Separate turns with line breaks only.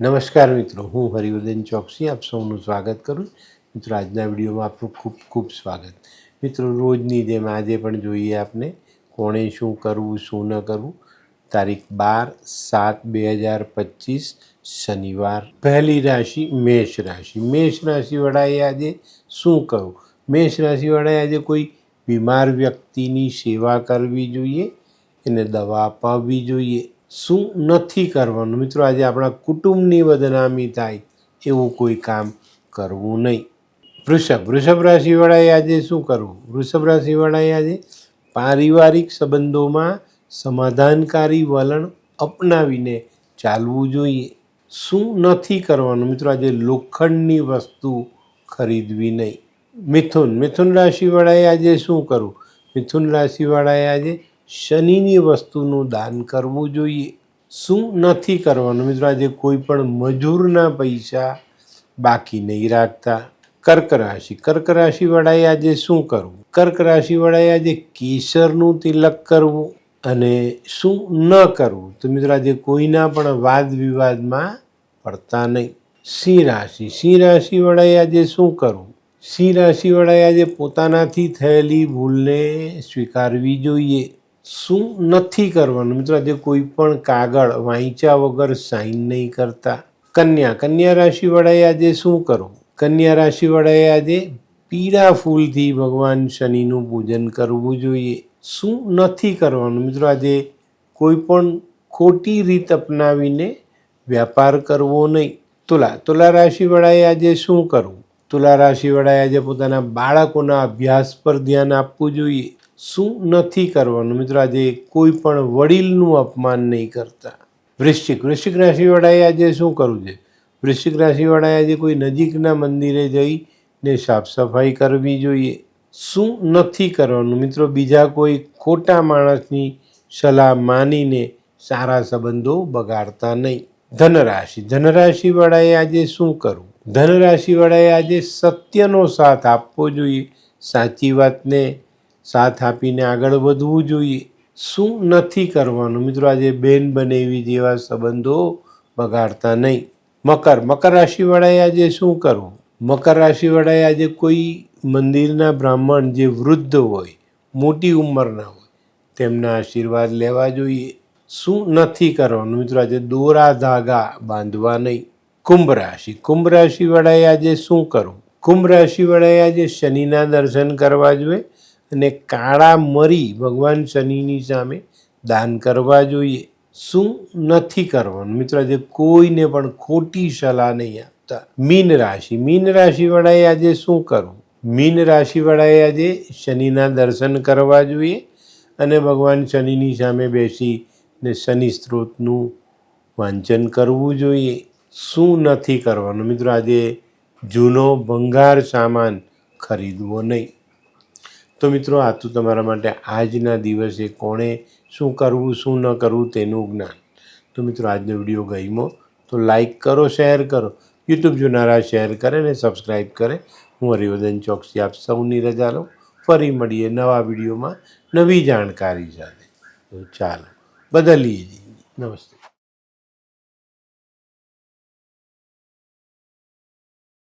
નમસ્કાર મિત્રો, હું હરિવર્ધન ચોકસી, આપ સૌનું સ્વાગત કરું મિત્રો, આજના વિડીયોમાં આપનું ખૂબ ખૂબ સ્વાગત. મિત્રો, રોજની જેમ આજે પણ જોઈએ આપને કોણે શું કરવું, શું ન કરવું. તારીખ બાર સાત બે હજાર પચીસ, શનિવાર. પહેલી રાશિ મેષ રાશિ. મેષ રાશિવાળાએ આજે શું કરવું મેષ રાશિવાળાએ આજે કોઈ બીમાર વ્યક્તિની સેવા કરવી જોઈએ, એને દવા અપાવવી જોઈએ શું નથી કરવાનું? મિત્રો, આજે આપણા કુટુંબની બદનામી થાય એવું કોઈ કામ કરવું નહીં. વૃષભ વૃષભ રાશિવાળાએ આજે શું કરવું? વૃષભ રાશિવાળાએ આજે પારિવારિક સંબંધોમાં સમાધાનકારી વલણ અપનાવીને ચાલવું જોઈએ. શું નથી કરવાનું? મિત્રો, આજે લોખંડની વસ્તુ ખરીદવી નહીં. મિથુન મિથુન રાશિવાળાએ આજે શું કરવું? મિથુન રાશિવાળાએ આજે શનિની વસ્તુનું દાન કરવું જોઈએ. શું નથી કરવાનું? મિત્રો, આજે કોઈ પણ મજૂરના પૈસા બાકી નહીં રાખતા. કર્ક રાશિ. કર્ક રાશિવાળાએ આજે શું કરવું? કર્ક રાશિવાળાએ આજે કેસરનું તિલક કરવું અને શું ન કરવું? તો મિત્રો, આજે કોઈના પણ વાદ વિવાદમાં પડતા નહીં. સિંહ રાશિ. સિંહ રાશિવાળાએ આજે શું કરવું? સિંહ રાશિવાળાએ આજે પોતાનાથી થયેલી ભૂલને સ્વીકારવી જોઈએ. શું નથી કરવાનું? મિત્રો, આજે કોઈ પણ કાગળ વાંચ્યા વગર સાઈન નહીં કરતા. કન્યા કન્યા રાશિવાળાએ આજે શું કરવું? કન્યા રાશિવાળાએ આજે પીળા ફૂલથી ભગવાન શનિનું પૂજન કરવું જોઈએ. શું નથી કરવાનું? મિત્રો, આજે કોઈ પણ ખોટી રીત અપનાવીને વ્યાપાર કરવો નહીં. તુલા તુલા રાશિવાળાએ આજે શું કરવું? તુલા રાશિવાળાએ આજે પોતાના બાળકોના અભ્યાસ પર ધ્યાન આપવું જોઈએ. શું નથી કરવાનું? મિત્રો, આજે કોઈ પણ વડીલનું અપમાન નહીં કરતા. વૃશ્ચિક વૃશ્ચિક રાશિવાળાએ આજે શું કરવું છે? વૃશ્ચિક રાશિવાળાએ આજે કોઈ નજીકના મંદિરે જઈને સાફ સફાઈ કરવી જોઈએ. શું નથી કરવાનું? મિત્રો, બીજા કોઈ ખોટા માણસની સલાહ માનીને સારા સંબંધો બગાડતા નહીં. ધનરાશિ, ધનરાશિવાળાએ આજે શું કરવું? ધનરાશિવાળાએ આજે સત્યનો સાથ આપવો જોઈએ. સાચી વાતને સાથ આપીને આગળ વધવું જોઈએ. શું નથી કરવાનું? મિત્રો, આજે બેન બનેવી જેવા સંબંધો બગાડતા નહીં. મકર મકર રાશિવાળાએ આજે શું કરવું? મકર રાશિવાળાએ આજે કોઈ મંદિરના બ્રાહ્મણ જે વૃદ્ધ હોય, મોટી ઉંમરના હોય, તેમના આશીર્વાદ લેવા જોઈએ. શું નથી કરવાનું? મિત્રો, આજે દોરા ધાગા બાંધવા નહીં. કુંભ રાશિ, કુંભ રાશિવાળાએ આજે શું કરવું? કુંભ રાશિવાળાએ આજે શનિના દર્શન કરવા જોઈએ. અને કાળા મરી ભગવાન શનિની સામે દાન કરવા જોઈએ. શું નથી કરવાનું? મિત્રો, આજે કોઈને પણ ખોટી સલાહ નહીં આપતા. મીન રાશિ. મીન રાશિવાળાએ આજે શું કરવું? મીન રાશિવાળાએ આજે શનિના દર્શન કરવા જોઈએ અને ભગવાન શનિની સામે બેસી ને શનિ સ્ત્રોતનું વાંચન કરવું જોઈએ. શું નથી કરવાનું? મિત્રો, આજે જૂનો ભંગાર સામાન ખરીદવો નહીં. તો મિત્રો, આ તો તમારા માટે આજના દિવસે કોણે શું કરવું, શું ન કરવું તેનું જ્ઞાન. તો મિત્રો, આજનો વીડિયો ગમ્યો તો લાઈક કરો, શેર કરો. યુટ્યુબ જોનારા શેર કરે ને સબસ્ક્રાઈબ કરે. હું હરિવર્ધન ચોકસી આપ સૌની રજા લઉં. ફરી મળીએ નવા વિડીયોમાં નવી જાણકારી સાથે. ચાલો, બદલીએ નમસ્તે.